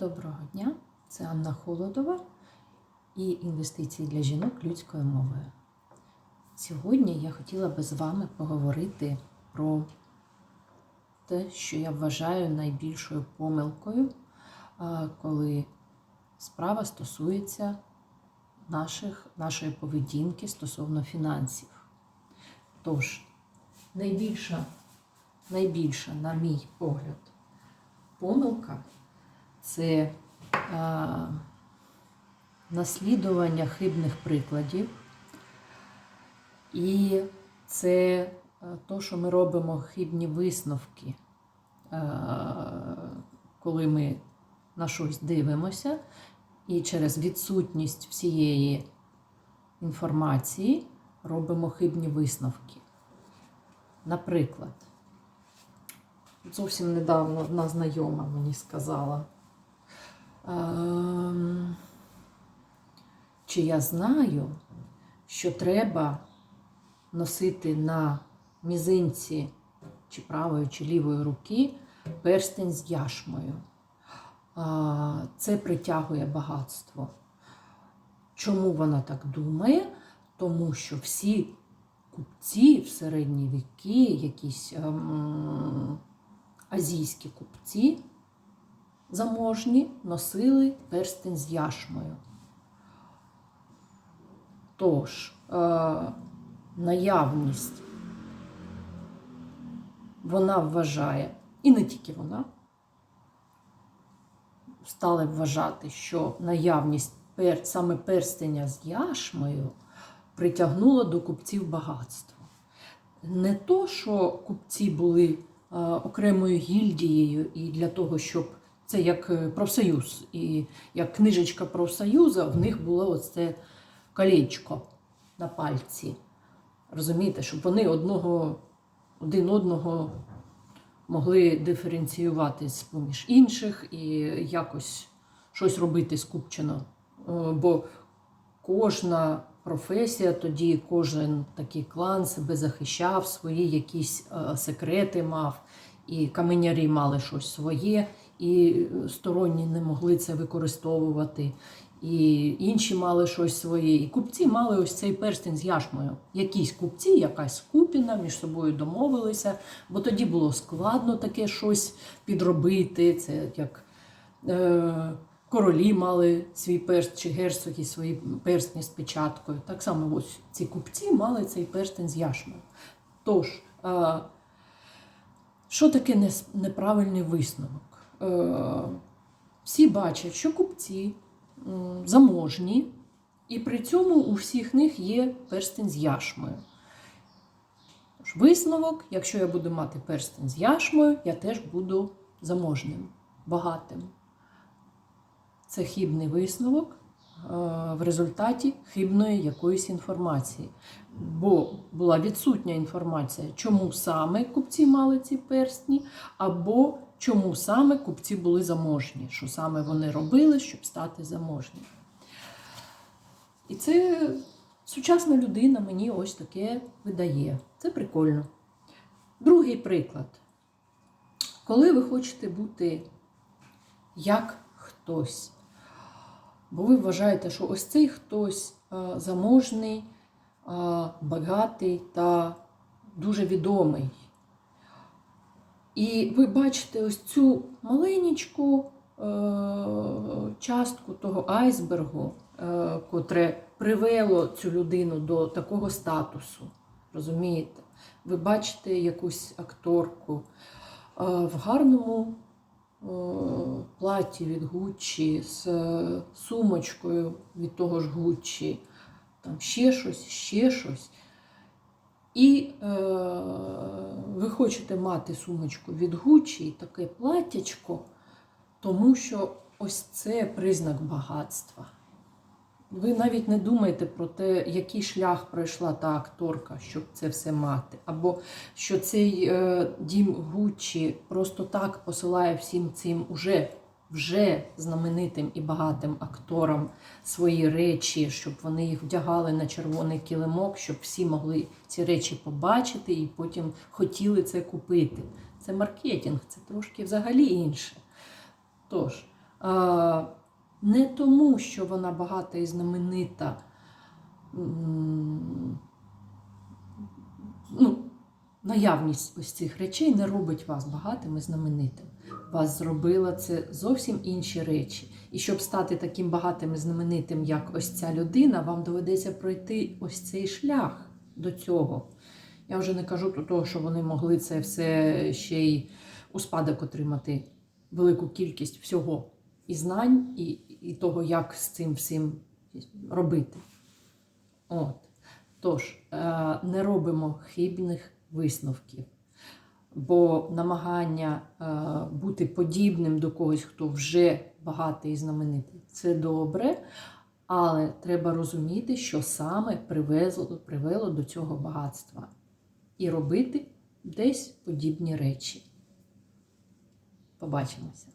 Доброго дня! Це Анна Холодова і інвестиції для жінок людською мовою. Сьогодні я хотіла би з вами поговорити про те, що я вважаю найбільшою помилкою, коли справа стосується наших, нашої поведінки стосовно фінансів. Тож, найбільша, найбільша, на мій погляд, помилка це а, наслідування хибних прикладів. І це е, то, що ми робимо хибні висновки, е, коли ми на щось дивимося, і через відсутність всієї інформації робимо хибні висновки. Наприклад, зовсім недавно одна знайома мені сказала, чи я знаю, що треба носити на мізинці чи правої, чи лівої руки перстень з яшмою. Це притягує багатство. Чому вона так думає? Тому що всі купці в середні віки, якісь ем, азійські купці заможні, носили перстень з яшмою. Тож, е, наявність вона вважає, і не тільки вона, стали вважати, що наявність пер, саме перстеня з яшмою притягнула до купців багатство. Не то, що купці були е, окремою гільдією і для того, щоб це як е, профсоюз, і як книжечка профсоюзу, в них було оце колечко на пальці. Розумієте, щоб вони одного, один одного могли диференціюватись поміж інших і якось щось робити скупчено. Е, Бо кожна професія, тоді кожен такий клан себе захищав, свої якісь е, секрети мав, і каменярі мали щось своє, і сторонні не могли це використовувати. І інші мали щось своє. І купці мали ось цей перстень з яшмою. Якісь купці, якась купіна між собою домовилися, бо тоді було складно таке щось підробити. Це як е, королі мали свій перст чи герцоги свої перстні з печаткою. Так само ось ці купці мали цей перстень з яшмою. Тож, е, що таке неправильний висновок? Е, всі бачать, що купці заможні, і при цьому у всіх них є перстень з яшмою. Тож висновок, якщо я буду мати перстень з яшмою, я теж буду заможним, багатим. Це хибний висновок е, в результаті хибної якоїсь інформації. Бо була відсутня інформація, чому саме купці мали ці перстні, або чому саме купці були заможні, що саме вони робили, щоб стати заможні. І це сучасна людина мені ось таке видає. Це прикольно. Другий приклад. Коли ви хочете бути як хтось, бо ви вважаєте, що ось цей хтось е, заможний, е, багатий та дуже відомий. І ви бачите ось цю маленьку е, частку того айсбергу, е, котре привело цю людину до такого статусу. Розумієте? Ви бачите якусь акторку е, в гарному платі від Гуччі, з сумочкою від того ж Гуччі, там ще щось, ще щось. І е, ви хочете мати сумочку від Гуччі і таке платтячко, тому що ось це признак багатства. Ви навіть не думаєте про те, який шлях пройшла та акторка, щоб це все мати. Або що цей е, дім Гуччі просто так посилає всім цим уже, вже знаменитим і багатим акторам свої речі, щоб вони їх вдягали на червоний килимок, щоб всі могли ці речі побачити і потім хотіли це купити. Це маркетинг, це трошки взагалі інше. Тож, Не тому, що вона багата і знаменита. Ну, наявність ось цих речей не робить вас багатим і знаменитим. Вас зробила це зовсім інші речі. І щоб стати таким багатим і знаменитим, як ось ця людина, вам доведеться пройти ось цей шлях до цього. Я вже не кажу до того, що вони могли це все ще й у спадок отримати велику кількість всього і знань, і, і того, як з цим всім робити. От. Тож, е, не робимо хибних висновків, бо намагання е, бути подібним до когось, хто вже багатий і знаменитий, це добре, але треба розуміти, що саме привезло, привело до цього багатства, і робити десь подібні речі. Побачимося.